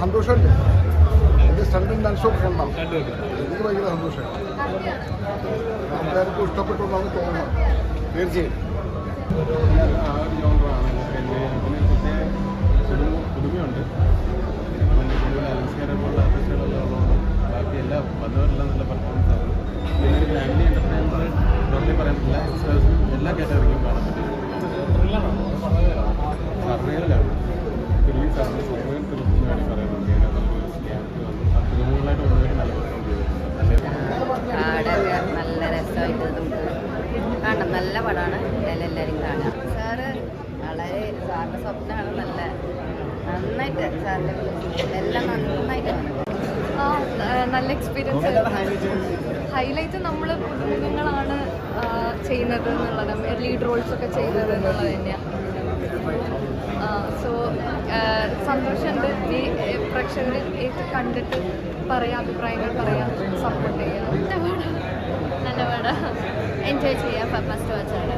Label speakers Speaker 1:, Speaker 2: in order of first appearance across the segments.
Speaker 1: സന്തോഷമുണ്ട് എന്റെ സ്റ്റണ്ടും ഡാൻസും ഒക്കെ ഉണ്ടാവും എനിക്ക് ഭയങ്കര സന്തോഷമാണ്. എല്ലാവർക്കും ഇഷ്ടപ്പെട്ടു എന്നാണ് തോന്നുന്നത്. തീർച്ചയായും.
Speaker 2: ബാക്കി എല്ലാം നല്ല പെർഫോമൻസ് ഫാമിലി എല്ലാ കാറ്റഗറിക്കും കാണാൻ പറ്റും
Speaker 3: പടമാണ് എല്ലാവരും കാണാം സാറ് വളരെ സാറിന്റെ സ്വപ്നമാണ് നല്ല നന്നായിട്ട് സാറിന്റെ എല്ലാം നന്നായിട്ട്
Speaker 4: നല്ല എക്സ്പീരിയൻസ് ഹൈലൈറ്റ് നമ്മൾ പുതുമുഖങ്ങളാണ് ചെയ്യുന്നത് എന്നുള്ളതാണ് ലീഡ് റോൾസ് ഒക്കെ ചെയ്യുന്നത് എന്നുള്ളത് തന്നെയാണ് സോ സന്തോഷമുണ്ട് ഈ പ്രേക്ഷകരെ പ്രേക്ഷകർ കണ്ടിട്ട് പറയാം അഭിപ്രായങ്ങൾ പറയാം സപ്പോർട്ട് ചെയ്യാം. നല്ല പടം എൻജോയ് ചെയ്യാം. ഫസ്റ്റ് വാച്ചാണ്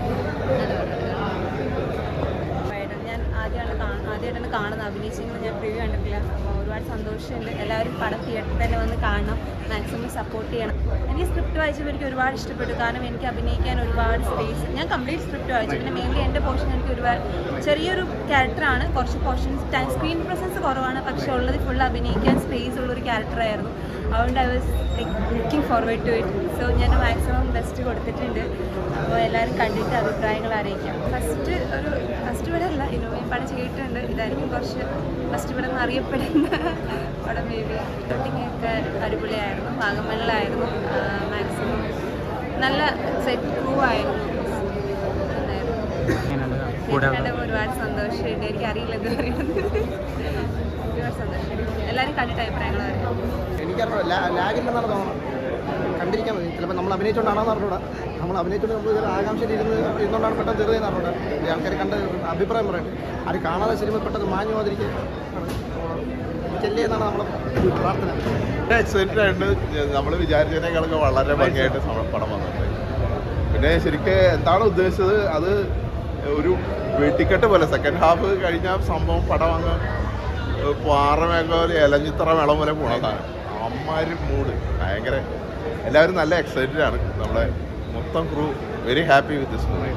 Speaker 5: ഞാൻ ആദ്യമാണ് ആദ്യമായിട്ടാണ് കാണുന്നത് അഭിനയിച്ചെങ്കിലും ഞാൻ പ്രിവ്യൂ കണ്ടിട്ടില്ല. ഒരുപാട് സന്തോഷമുണ്ട്. എല്ലാവരും പടം തിയേറ്ററിൽ തന്നെ വന്ന് കാണണം. മാക്സിമം സപ്പോർട്ട് ചെയ്യണം. എനിക്ക് സ്ക്രിപ്റ്റ് വായിച്ചപ്പോൾ എനിക്ക് ഒരുപാട് ഇഷ്ടപ്പെട്ടു. കാരണം എനിക്ക് അഭിനയിക്കാൻ ഒരുപാട് സ്പേസ് ഞാൻ കംപ്ലീറ്റ് സ്ക്രിപ്റ്റ് വായിച്ചു. പിന്നെ മെയിൻലി എന്റെ പോർഷൻ എനിക്ക് ഒരുപാട് ചെറിയൊരു ക്യാരക്ടറാണ് കുറച്ച് പോർഷൻസ് സ്ക്രീൻ പ്രസൻസ് കുറവാണ്. പക്ഷേ ഉള്ളത് ഫുൾ അഭിനയിക്കാൻ സ്പേസ് ഉള്ളൊരു ക്യാരക്ടറായിരുന്നു അതുകൊണ്ട് I was like looking forward to it so ഞാൻ മാക്സിമം ബെസ്റ്റ് കൊടുത്തിട്ടുണ്ട്. അപ്പോൾ എല്ലാവരും കണ്ടിട്ട് അഭിപ്രായങ്ങൾ അറിയിക്കാം. ഫസ്റ്റ് ഒരു ഫസ്റ്റ് വരെ അല്ല ഇനോവേ പടം ചെയ്തിട്ടുണ്ട്. ഇതായിരിക്കും കുറച്ച് ഫസ്റ്റ് വരെ നിന്ന് അറിയപ്പെടുന്ന പടം മേ ബി ഷൂട്ടിങ്ങൊക്കെ അടിപൊളിയായിരുന്നു വാഗമണിലായിരുന്നു. മാക്സിമം നല്ല സെറ്റ് ക്രൂ ആയിരുന്നു. ഒരുപാട് സന്തോഷമുണ്ട് എനിക്കറിയില്ല എന്ത് പറയുന്നത് ഒരുപാട് സന്തോഷമുണ്ട് എല്ലാവരും കണ്ടിട്ട് അഭിപ്രായങ്ങൾ
Speaker 1: എനിക്കറിയില്ല ലാഗില്ലെന്നാണ് തോന്നുന്നത്. കണ്ടിരിക്കാൻ മതി ചിലപ്പോൾ നമ്മൾ അഭിനയിച്ചുകൊണ്ടാണെന്ന് അറിഞ്ഞൂടാ നമ്മൾ അഭിനയിച്ചുകൊണ്ട് നമ്മൾ ചില ആകാംക്ഷയിൽ ഇരുന്ന് ഇരുന്നുകൊണ്ടാണ് പെട്ടെന്ന് ചെറുതെന്ന് അറിഞ്ഞൂടാ ഈ ആൾക്കാർ കണ്ട് അഭിപ്രായം പറയട്ടെ അത് കാണാതെ സിനിമ പെട്ടെന്ന് മാഞ്ഞു പോകാതിരിക്കുക ചെല്ലേ എന്നാണ് പ്രാർത്ഥന.
Speaker 6: എക്സൈറ്റഡ് ആയിട്ട് നമ്മൾ വിചാരിച്ചതിനേക്കാളൊക്കെ വളരെ ഭംഗിയായിട്ട് പടം വന്നിട്ടുണ്ട്. പിന്നെ ശരിക്കും എന്താണ് ഉദ്ദേശിച്ചത്? അത് ഒരു വെട്ടിക്കെട്ട് പോലെ. സെക്കൻഡ് ഹാഫ് കഴിഞ്ഞ സംഭവം പടം അങ്ങ് പാറമേഖല ഇലഞ്ഞിത്തറ വെള്ളം പോലെ പോണതാണ്. അമ്മാര് മൂഡ് ഭയങ്കര എല്ലാവരും നല്ല എക്സൈറ്റഡ് ആണ്. നമ്മുടെ മൊത്തം crew very happy with this movie